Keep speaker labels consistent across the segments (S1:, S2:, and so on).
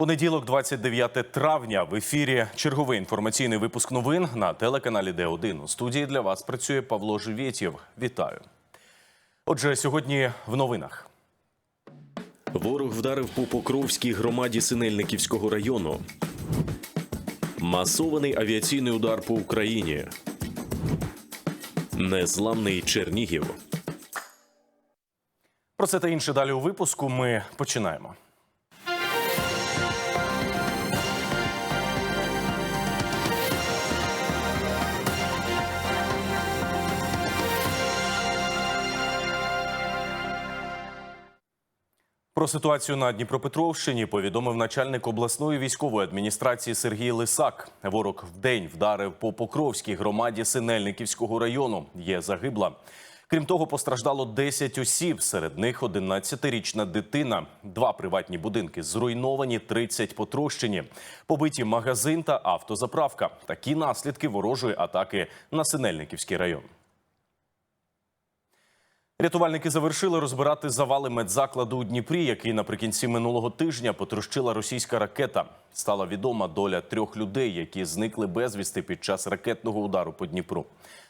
S1: Понеділок, 29 травня, в ефірі черговий інформаційний випуск новин на телеканалі Д1. У студії для вас працює Павло Живєтєв. Вітаю. Отже, сьогодні в новинах.
S2: Ворог вдарив по Покровській громаді Синельниківського району. Масований авіаційний удар по Україні. Незламний Чернігів.
S1: Про це та інше далі у випуску. Ми починаємо. Про ситуацію на Дніпропетровщині повідомив начальник обласної військової адміністрації Сергій Лисак. Ворог вдень вдарив по Покровській громаді Синельниківського району. Є загибла. Крім того, постраждало 10 осіб. Серед них 11-річна дитина. Два приватні будинки зруйновані, 30 потрощені. Побиті магазин та автозаправка. Такі наслідки ворожої атаки на Синельниківський район. Рятувальники завершили розбирати завали медзакладу у Дніпрі, який наприкінці минулого тижня потрощила російська ракета. Стала відома доля трьох людей, які зникли безвісти під час ракетного удару по Дніпру.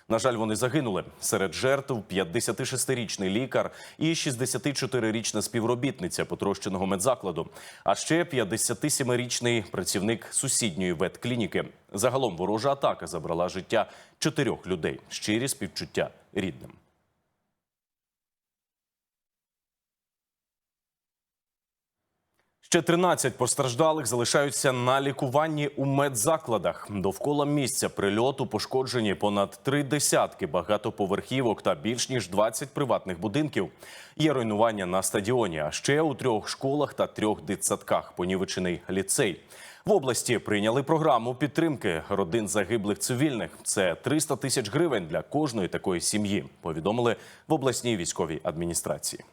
S1: На жаль, вони загинули. Серед жертв 56-річний лікар і 64-річна співробітниця потрощеного медзакладу, а ще 57-річний працівник сусідньої ветклініки. Загалом ворожа атака забрала життя чотирьох людей. Щирі співчуття рідним. Ще 13 постраждалих залишаються на лікуванні у медзакладах. Довкола місця прильоту пошкоджені понад три десятки багатоповерхівок та більш ніж 20 приватних будинків. Є руйнування на стадіоні, а ще у трьох школах та трьох дитсадках. Понівечений ліцей. В області прийняли програму підтримки родин загиблих цивільних. Це 300 тисяч гривень для кожної такої сім'ї. Повідомили в обласній військовій адміністрації.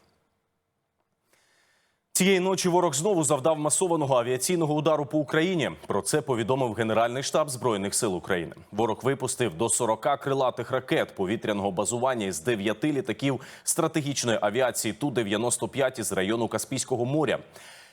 S1: Цієї ночі ворог знову завдав масованого авіаційного удару по Україні. Про це повідомив Генеральний штаб збройних сил України. Ворог випустив до 40 крилатих ракет повітряного базування із 9 літаків стратегічної авіації ту 95 із району Каспійського моря.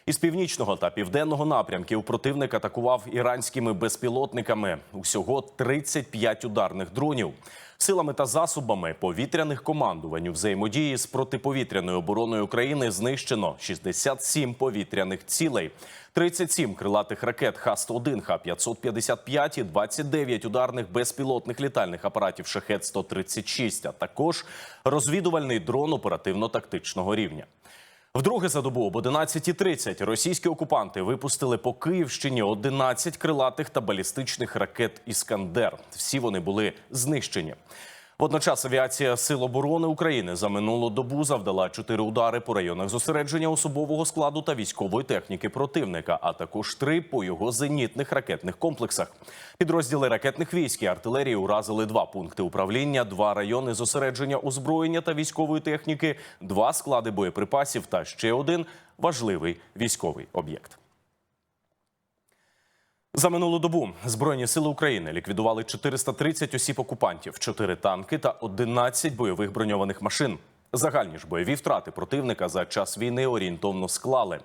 S1: Із північного та південного напрямків противник атакував іранськими безпілотниками. Усього 35 ударних дронів. Силами та засобами повітряних командувань у взаємодії з протиповітряною обороною України знищено 67 повітряних цілей, 37 крилатих ракет Х-101, Х-555 і 29 ударних безпілотних літальних апаратів Шахет-136, а також розвідувальний дрон оперативно-тактичного рівня. Вдруге за добу об 11.30 російські окупанти випустили по Київщині 11 крилатих та балістичних ракет Іскандер. Всі вони були знищені. Водночас авіація Сил оборони України за минулу добу завдала чотири удари по районах зосередження особового складу та військової техніки противника, а також три по його зенітних ракетних комплексах. Підрозділи ракетних військ і артилерії уразили два пункти управління, два райони зосередження озброєння та військової техніки, два склади боєприпасів та ще один важливий військовий об'єкт. За минулу добу Збройні сили України ліквідували 430 осіб окупантів, 4 танки та 11 бойових броньованих машин. Загальні ж бойові втрати противника за час війни орієнтовно склали.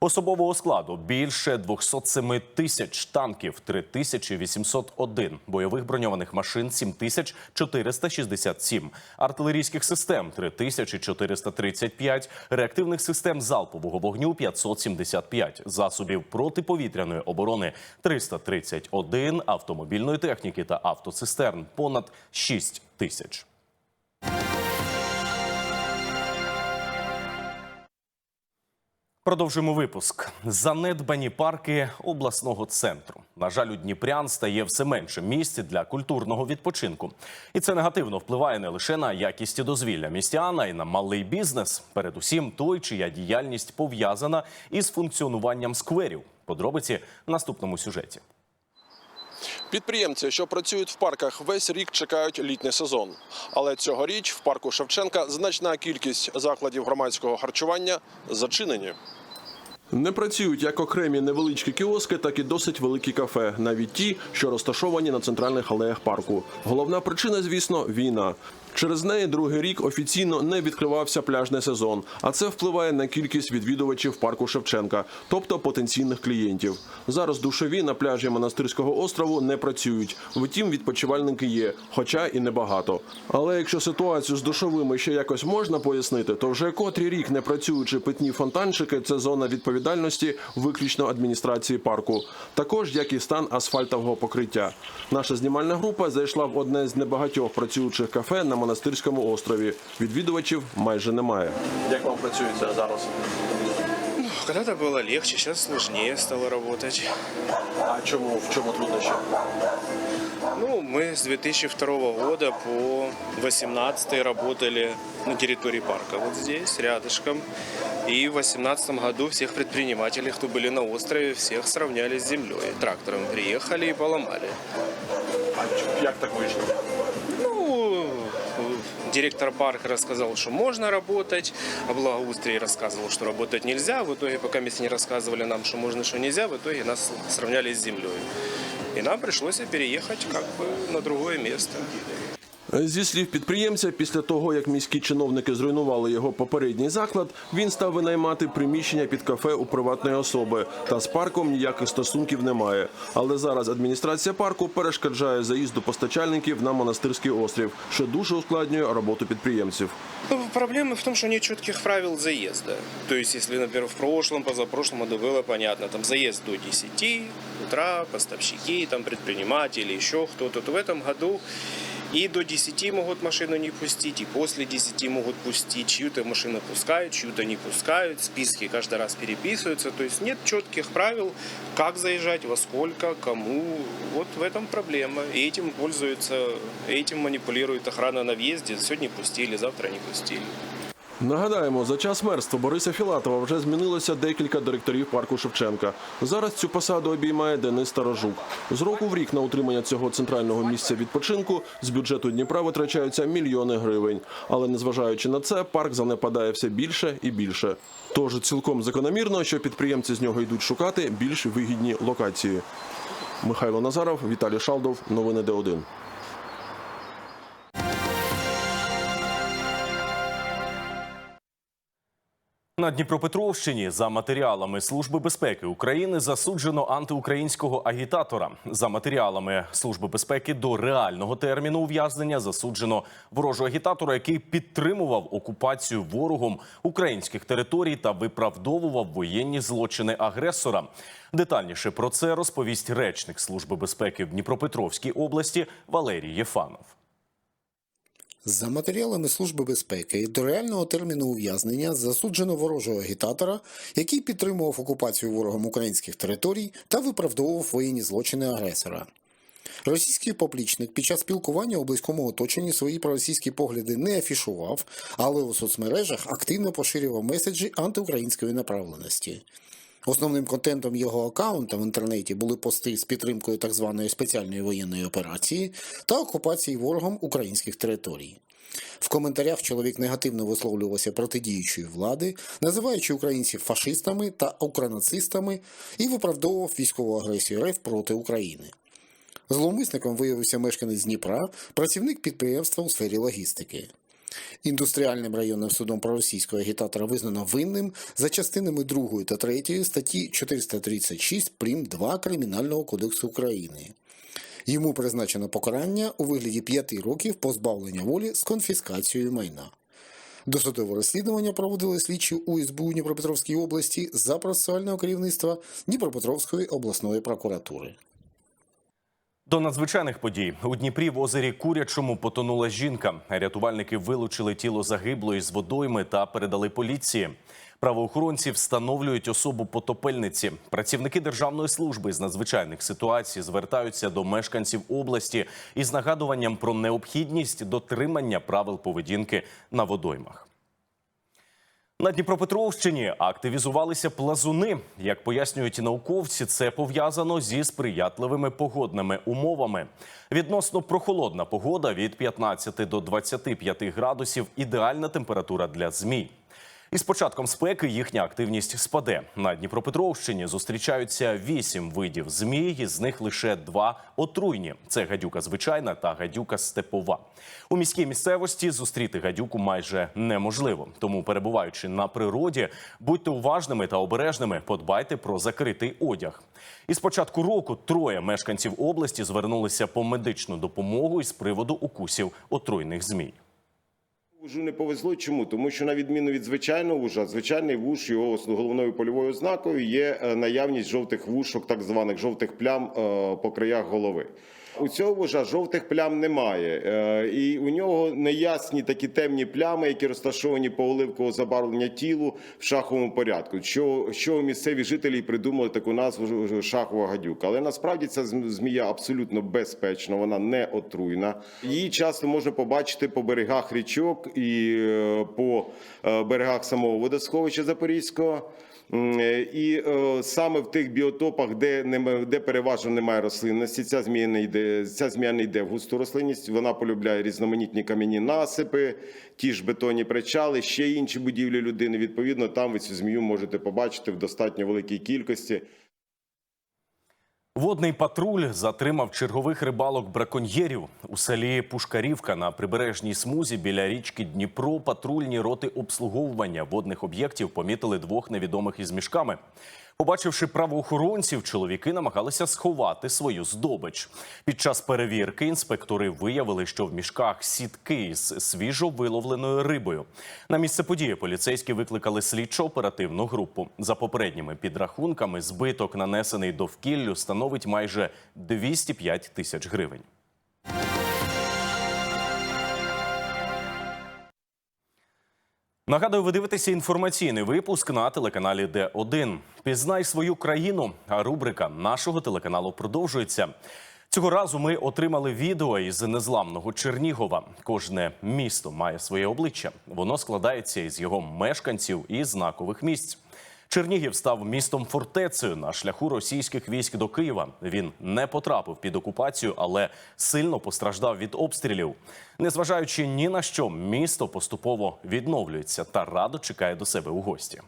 S1: Особового складу більше 207 тисяч танків, 3801, бойових броньованих машин 7467, артилерійських систем 3435, реактивних систем залпового вогню 575, засобів протиповітряної оборони 331, автомобільної техніки та автоцистерн понад 6 тисяч. Продовжуємо випуск. Занедбані парки обласного центру. На жаль, у Дніпрян стає все менше місць для культурного відпочинку, і це негативно впливає не лише на якість дозвілля містян, а й на малий бізнес. Передусім, той, чия діяльність пов'язана із функціонуванням скверів. Подробиці в наступному сюжеті.
S3: Підприємці, що працюють в парках, весь рік чекають літній сезон. Але цьогоріч в парку Шевченка значна кількість закладів громадського харчування зачинені. Не працюють як окремі невеличкі кіоски, так і досить великі кафе, навіть ті, що розташовані на центральних алеях парку. Головна причина, звісно, війна. Через неї другий рік офіційно не відкривався пляжний сезон, а це впливає на кількість відвідувачів парку Шевченка, тобто потенційних клієнтів. Зараз душові на пляжі монастирського острову не працюють. Втім, відпочивальники є, хоча і небагато. Але якщо ситуацію з душовими ще якось можна пояснити, то вже котрий рік не працюючи питні фонтанчики, це зона відповідальності виключно адміністрації парку. Також як і стан асфальтового покриття. Наша знімальна група зайшла в одне з небагатьох працюючих кафе на монастирському острові. Відвідувачів майже немає. Як вам працюється зараз?
S4: Когда-то было легче, сейчас сложнее стало работать.
S3: А чому в чому труднощі?
S4: Ну, мы с 2002 года по 2018 работали на территории парка, вот здесь, рядышком. И в 2018 году всех предпринимателей, кто были на острове, всех сравняли с землей. Трактором приехали и поломали.
S3: А як так вийшло?
S4: Ну, директор парка рассказал, что можно работать, а благоустрий рассказывал, что работать нельзя. В итоге, пока мы не рассказывали нам, что можно, что нельзя, в итоге нас сравняли с землей. И нам пришлось переехать как бы на другое место.
S3: Зі слів підприємця, після того як міські чиновники зруйнували його попередній заклад, він став винаймати приміщення під кафе у приватної особи. Та з парком ніяких стосунків немає. Але зараз адміністрація парку перешкоджає заїзду постачальників на монастирський острів, що дуже ускладнює роботу підприємців.
S4: Ну, Проблема в том, что нет четких правил заезда. То есть, если, например, в прошлом, позапрошлом году было понятно, там заезд до 10 утра, поставщики, там предприниматели, еще кто-то, то в этом году и до 10 могут машину не пустить, и после 10 могут пустить. Чью-то машину пускают, чью-то не пускают. Списки каждый раз переписываются. То есть нет четких правил, как заезжать, во сколько, кому. Вот в этом проблема. И этим пользуются, этим манипулирует охрана на въезде. Сегодня пустили, завтра не пустили.
S3: Нагадаємо, за час мерства Бориса Філатова вже змінилося декілька директорів парку Шевченка. Зараз цю посаду обіймає Денис Старожук. З року в рік на утримання цього центрального місця відпочинку з бюджету Дніпра витрачаються мільйони гривень. Але незважаючи на це, парк занепадає все більше і більше. Тож цілком закономірно, що підприємці з нього йдуть шукати більш вигідні локації. Михайло Назаров, Віталій Шалдов. Новини Д1.
S1: На Дніпропетровщині за матеріалами Служби безпеки України засуджено антиукраїнського агітатора. За матеріалами Служби безпеки до реального терміну ув'язнення засуджено ворожого агітатора, який підтримував окупацію ворогом українських територій та виправдовував воєнні злочини агресора. Детальніше про це розповість речник Служби безпеки в Дніпропетровській області Валерій Єфанов.
S5: За матеріалами Служби безпеки до реального терміну ув'язнення засуджено ворожого агітатора, який підтримував окупацію ворогом українських територій та виправдовував воєнні злочини агресора. Російський поплічник під час спілкування у близькому оточенні свої проросійські погляди не афішував, але у соцмережах активно поширював меседжі антиукраїнської направленості. Основним контентом його аккаунта в інтернеті були пости з підтримкою так званої спеціальної воєнної операції та окупації ворогом українських територій. В коментарях чоловік негативно висловлювався проти діючої влади, називаючи українців фашистами та укронацистами і виправдовував військову агресію РФ проти України. Зловмисником виявився мешканець Дніпра, працівник підприємства у сфері логістики. Індустріальним районним судом проросійського агітатора визнано винним за частинами 2 та 3 статті 436 прим. 2 Кримінального кодексу України. Йому призначено покарання у вигляді 5 років позбавлення волі з конфіскацією майна. Досудове розслідування проводили слідчі у СБУ Дніпропетровській області за процесуального керівництва Дніпропетровської обласної прокуратури.
S1: До надзвичайних подій у Дніпрі в озері Курячому потонула жінка. Рятувальники вилучили тіло загиблої з водойми та передали поліції. Правоохоронці встановлюють особу потопельниці. Працівники державної служби з надзвичайних ситуацій звертаються до мешканців області із нагадуванням про необхідність дотримання правил поведінки на водоймах. На Дніпропетровщині активізувалися плазуни. Як пояснюють науковці, це пов'язано зі сприятливими погодними умовами. Відносно прохолодна погода від 15 до 25 градусів ідеальна температура для змій. Із початком спеки їхня активність спаде. На Дніпропетровщині зустрічаються вісім видів змій, із них лише два отруйні: це гадюка звичайна та гадюка степова. У міській місцевості зустріти гадюку майже неможливо. Тому, перебуваючи на природі, будьте уважними та обережними. Подбайте про закритий одяг. Із початку року троє мешканців області звернулися по медичну допомогу із приводу укусів отруйних змій.
S6: Вужу не повезло. Чому? Тому що на відміну від звичайного вужа, звичайний вуж його головною польовою ознакою є е, наявність жовтих вушок, так званих жовтих плям е, по краях голови. У цього вужа жовтих плям немає, е, і у нього неясні такі темні плями, які розташовані по оливкового забарвлення тілу в шаховому порядку. Що, що місцеві жителі придумали таку назву шахова гадюка. Але насправді ця змія абсолютно безпечна, вона не отруйна. Її часто можна побачити по берегах річок і е, по е, берегах самого водосховища Запорізького. Е, І е, саме в тих біотопах, де нема- де переважно немає рослинності, ця змія не йде. Ця змія не йде в густу рослинність. Вона полюбляє різноманітні кам'яні насипи, ті ж бетонні причали, ще інші будівлі людини. Відповідно, там ви цю змію можете побачити в достатньо великій кількості.
S1: Водний патруль затримав чергових рибалок браконьєрів у селі Пушкарівка на прибережній смузі біля річки Дніпро. Патрульні роти обслуговування водних об'єктів помітили двох невідомих із мішками. Побачивши правоохоронців, чоловіки намагалися сховати свою здобич. Під час перевірки інспектори виявили, що в мішках сітки з свіжо виловленою рибою. На місце події поліцейські викликали слідчо-оперативну групу. За попередніми підрахунками, збиток, нанесений довкіллю, становить майже 205 тисяч гривень. Нагадую, ви дивитеся інформаційний випуск на телеканалі Д1. Пізнай свою країну. А рубрика нашого телеканалу продовжується. Цього разу ми отримали відео із незламного Чернігова. Кожне місто має своє обличчя. Воно складається із його мешканців і знакових місць. Чернігів став містом фортецею на шляху російських військ до Києва. Він не потрапив під окупацію, але сильно постраждав від обстрілів. Незважаючи ні на що, місто поступово відновлюється та радо чекає до себе у гості.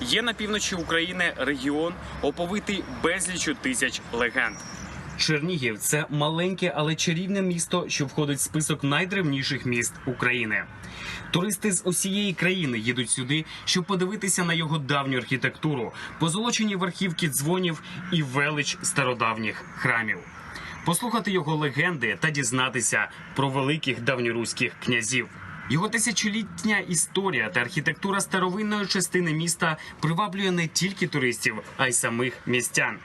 S7: Є на півночі України регіон, оповитий безлічу тисяч легенд. Чернігів це маленьке, але чарівне місто, що входить в список найдревніших міст України. Туристи з усієї країни їдуть сюди, щоб подивитися на його давню архітектуру, позолочені верхівки дзвонів і велич стародавніх храмів, послухати його легенди та дізнатися про великих давньоруських князів. Його тисячолітня історія та архітектура старовинної частини міста приваблює не тільки туристів, а й самих містян.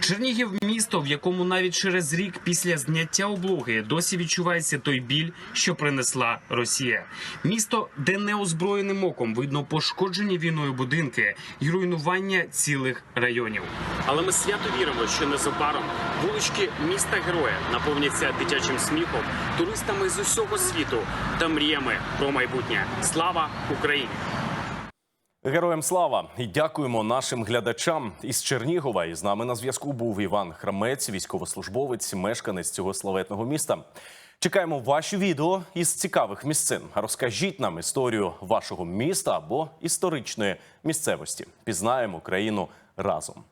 S7: Чернігів місто, в якому навіть через рік після зняття облоги досі відчувається той біль, що принесла Росія. Місто, де неозброєним оком видно пошкоджені війною будинки і руйнування цілих районів. Але ми свято віримо, що незабаром вулички міста героя наповняться дитячим сміхом, туристами з усього світу та мріями про майбутнє. Слава Україні!
S1: Героям слава і дякуємо нашим глядачам із Чернігова. І з нами на зв'язку був Іван Храмець, військовослужбовець, мешканець цього славетного міста. Чекаємо ваші відео із цікавих місцин. Розкажіть нам історію вашого міста або історичної місцевості. Пізнаємо країну разом.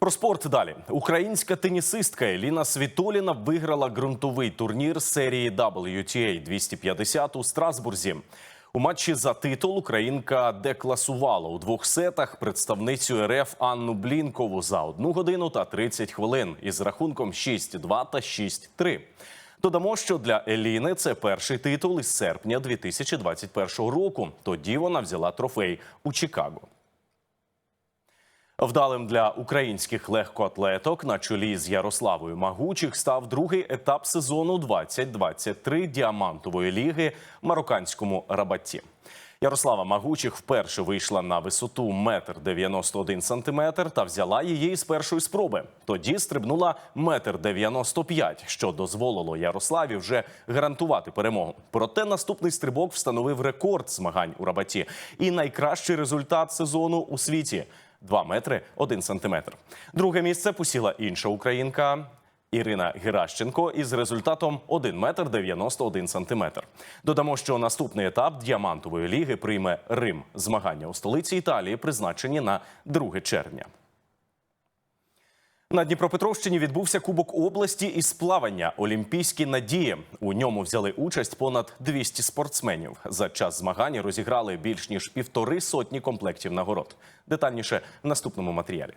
S1: Про спорт далі. Українська тенісистка Еліна Світоліна виграла ґрунтовий турнір серії WTA 250 у Страсбурзі. У матчі за титул Українка декласувала у двох сетах представницю РФ Анну Блінкову за 1 годину та 30 хвилин із рахунком 6-2 та 6-3. Додамо, що для Еліни це перший титул із серпня 2021 року. Тоді вона взяла трофей у Чикаго. Вдалим для українських легкоатлеток на чолі з Ярославою Магучих став другий етап сезону 2023 діамантової ліги марокканському рабаті. Ярослава Магучих вперше вийшла на висоту 1,91 сантиметр та взяла її з першої спроби. Тоді стрибнула 1,95 що дозволило Ярославі вже гарантувати перемогу. Проте наступний стрибок встановив рекорд змагань у рабаті і найкращий результат сезону у світі. 2 метри 1 сантиметр. Друге місце посіла інша українка Ірина Геращенко із результатом 1 метр 91 сантиметр. Додамо, що наступний етап діамантової ліги прийме Рим. Змагання у столиці Італії призначені на 2 червня. На Дніпропетровщині відбувся Кубок області із плавання Олімпійські надії. У ньому взяли участь понад 200 спортсменів. За час змагань розіграли більш ніж півтори сотні комплектів нагород. Детальніше в наступному матеріалі.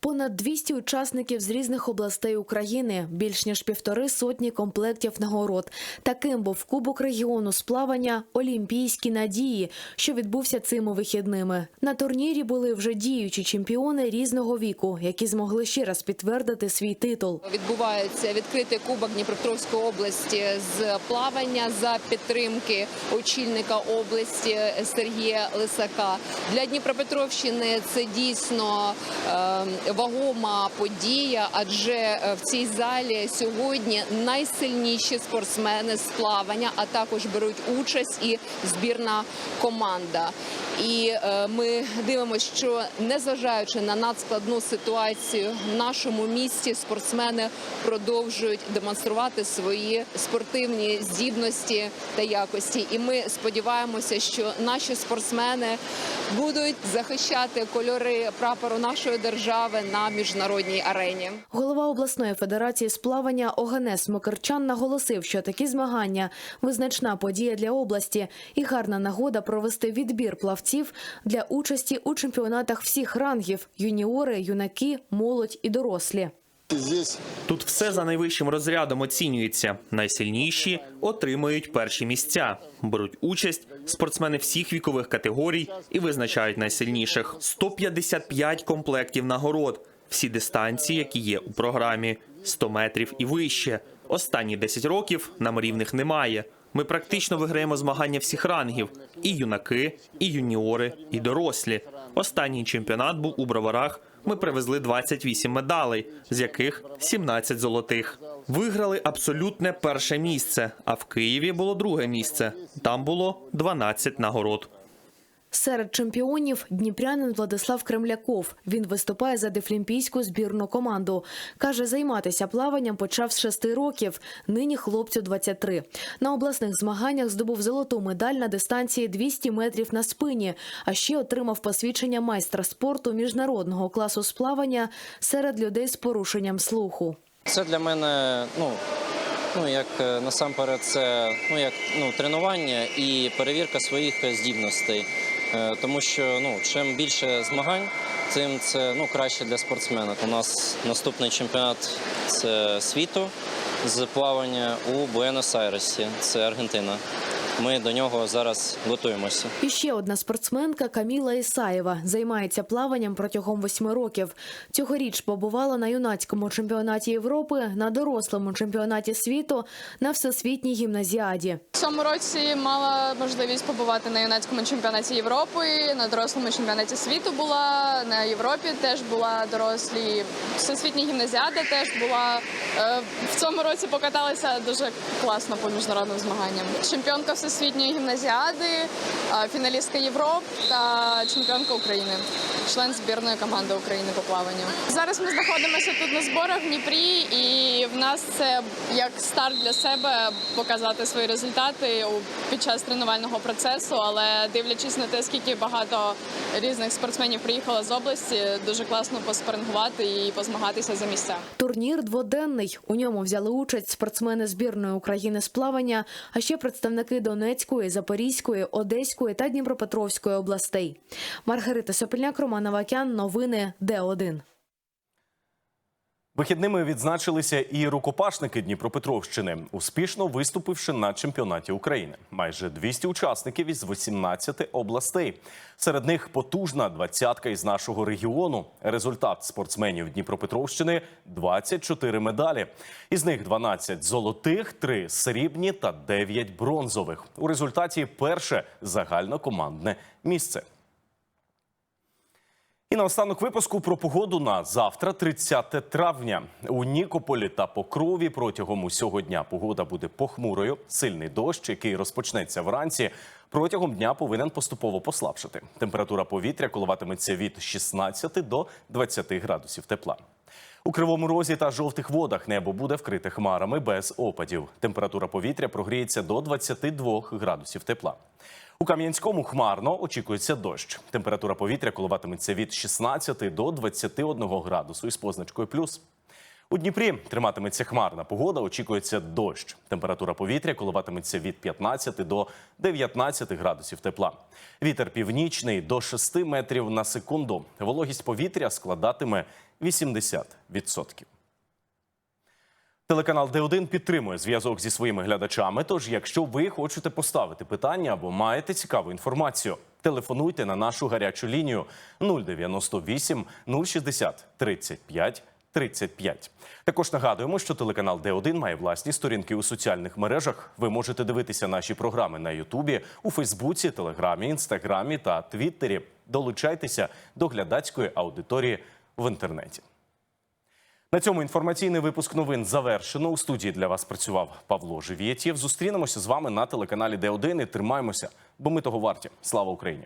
S8: Понад 200 учасників з різних областей України, більш ніж півтори сотні комплектів нагород. Таким був Кубок регіону з плавання Олімпійські надії, що відбувся цими вихідними. На турнірі були вже діючі чемпіони різного віку, які змогли ще раз підтвердити свій титул.
S9: Відбувається відкритий кубок Дніпропетровської області з плавання за підтримки очільника області Сергія Лисака. Для Дніпропетровщини це дійсно е, вагома подія, адже е, в цій залі сьогодні найсильніші спортсмени з плавання, а також беруть участь і збірна команда. І е, ми дивимося, що незважаючи на надскладну ситуацію в нашому місті, спортсмени продовжують демонструвати свої спортивні здібності та якості. І ми сподіваємося, що наші спортсмени будуть захищати кольори прапору нашої держави на міжнародній арені.
S8: Голова обласної федерації з плавання Оганес Мокерчан наголосив, що такі змагання визначна подія для області і гарна нагода провести відбір плавців для участі у чемпіонатах всіх рангів: юніори, юнаки, молодь і дорослі.
S10: Тут все за найвищим розрядом оцінюється. Найсильніші отримують перші місця. Беруть участь спортсмени всіх вікових категорій і визначають найсильніших. 155 комплектів нагород. Всі дистанції, які є у програмі, 100 метрів і вище. Останні 10 років нам рівних немає. Ми практично виграємо змагання всіх рангів: і юнаки, і юніори, і дорослі. Останній чемпіонат був у броварах. Ми привезли 28 медалей, з яких 17 золотих. Виграли абсолютне перше місце. А в Києві було друге місце. Там було 12 нагород.
S8: Серед чемпіонів дніпрянин Владислав Кремляков. Він виступає за дефлімпійську збірну команду. Каже, займатися плаванням почав з шести років. Нині хлопцю 23. На обласних змаганнях здобув золоту медаль на дистанції 200 метрів на спині, а ще отримав посвідчення майстра спорту міжнародного класу з плавання серед людей з порушенням слуху.
S11: Це для мене, ну, ну як е, насамперед, це ну, як ну, тренування і перевірка своїх здібностей. Е, Тому що ну, чим більше змагань, тим це ну, краще для спортсмена. У нас наступний чемпіонат це світу з плавання у Буенос-Айресі, це Аргентина. Ми до нього зараз готуємося.
S8: І ще одна спортсменка Каміла Ісаєва займається плаванням протягом восьми років. Цьогоріч побувала на юнацькому чемпіонаті Європи, на дорослому чемпіонаті світу, на всесвітній гімназіаді.
S12: В цьому році мала можливість побувати на юнацькому чемпіонаті Європи, на дорослому чемпіонаті світу була, на Європі теж була дорослі. Всесвітня гімназіада теж була. Е, В цьому році покаталася дуже класно по міжнародним змаганням. Чемпіонка всесвітньої гімназіади, фіналістка Європ та чемпіонка України, член збірної команди України по плаванню. Зараз ми знаходимося тут на зборах в Дніпрі, і в нас це як старт для себе показати свої результати під час тренувального процесу. Але дивлячись на те, скільки багато різних спортсменів приїхало з області, дуже класно поспарингувати і позмагатися за місця.
S8: Турнір дводенний. У ньому взяли участь спортсмени збірної України з плавання, а ще представники Донецької, Запорізької, Одеської та Дніпропетровської областей. Маргарита Сопільняк, Роман Авакян. Новини Д1.
S1: Вихідними відзначилися і рукопашники Дніпропетровщини, успішно виступивши на чемпіонаті України. Майже 200 учасників із 18 областей. Серед них потужна двадцятка із нашого регіону. Результат спортсменів Дніпропетровщини 24 медалі. Із них 12 золотих, 3 срібні та 9 бронзових. У результаті перше загальнокомандне місце. І на останок випуску про погоду на завтра, 30 травня. У Нікополі та Покрові протягом усього дня погода буде похмурою. Сильний дощ, який розпочнеться вранці, протягом дня повинен поступово послабшити. Температура повітря коливатиметься від 16 до 20 градусів тепла. У Кривому Розі та жовтих водах небо буде вкрите хмарами без опадів. Температура повітря прогріється до 22 градусів тепла. У Кам'янському хмарно очікується дощ. Температура повітря коливатиметься від 16 до 21 градусу із позначкою плюс. У Дніпрі триматиметься хмарна погода, очікується дощ. Температура повітря коливатиметься від 15 до 19 градусів тепла. Вітер північний до 6 метрів на секунду. Вологість повітря складатиме 80%. Телеканал Д1 підтримує зв'язок зі своїми глядачами. Тож, якщо ви хочете поставити питання або маєте цікаву інформацію, телефонуйте на нашу гарячу лінію 098 060 35 35. Також нагадуємо, що телеканал Д1 має власні сторінки у соціальних мережах. Ви можете дивитися наші програми на Ютубі, у Фейсбуці, Телеграмі, Інстаграмі та Твіттері. Долучайтеся до глядацької аудиторії в інтернеті. На цьому інформаційний випуск новин завершено. У студії для вас працював Павло Живєтєв. Зустрінемося з вами на телеканалі Д1 і тримаємося, бо ми того варті. Слава Україні!